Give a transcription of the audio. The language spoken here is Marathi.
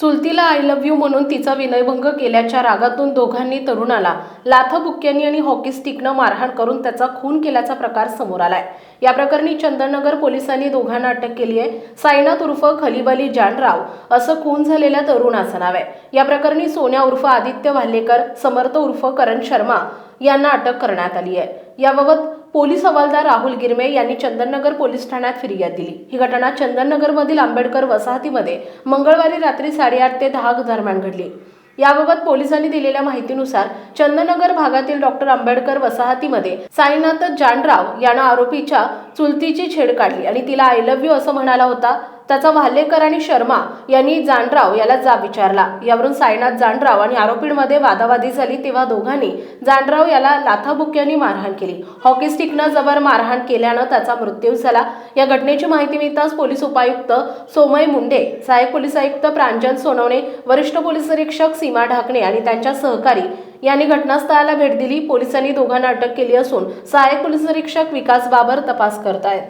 चुलतीला आय लव्ह यू म्हणून तिचा विनयभंग केल्याच्या रागातून दोघांनी तरुणाला लाथबुक्क्यांनी आणि हॉकी स्टिकनं मारहाण करून त्याचा खून केल्याचा प्रकार समोर आलाय. या प्रकरणी चंदननगर पोलिसांनी दोघांना अटक केली आहे. साईनाथ उर्फ खलीब अली जानराव असं खून झालेल्या तरुणाचं नाव आहे या प्रकरणी सोन्या उर्फ आदित्य वाल्हेकर समर्थ उर्फ करण शर्मा यांना अटक करण्यात आली आहे. याबाबत पोलीस हवालदार राहुल गिरमे यांनी चंदननगर पोलीस ठाण्यात फिर्याद दिली. ही घटना चंदननगरमधील आंबेडकर वसाहतीमध्ये मंगळवारी रात्री साडेआठ ते दहा दरम्यान घडली. याबाबत पोलिसांनी दिलेल्या माहितीनुसार चंदननगर भागातील डॉक्टर आंबेडकर वसाहतीमध्ये साईनाथ जानराव यानं आरोपीच्या चुलतीची छेड काढली आणि तिला आय लव्ह यू असं म्हणाला होता. त्याचा भालेकर आणि शर्मा यांनी जानराव याला जाब विचारला. यावरून साईनाथ जानराव आणि आरोपींमध्ये वादावादी झाली तेव्हा दोघांनी जानराव याला लाथाबुक्यांनी मारहाण केली. हॉकी स्टिकनं जबर मारहाण केल्यानं त्याचा मृत्यू झाला. या घटनेची माहिती मिळताच पोलीस उपायुक्त सोमय मुंडे सहाय्यक पोलीस आयुक्त प्रांजल सोनवणे वरिष्ठ पोलीस निरीक्षक सीमा ढाकणे आणि त्यांच्या सहकारी यांनी घटनास्थळाला भेट दिली. पोलिसांनी दोघांना अटक केली असून सहाय्यक पोलीस निरीक्षक विकास बाबर तपास करतायत.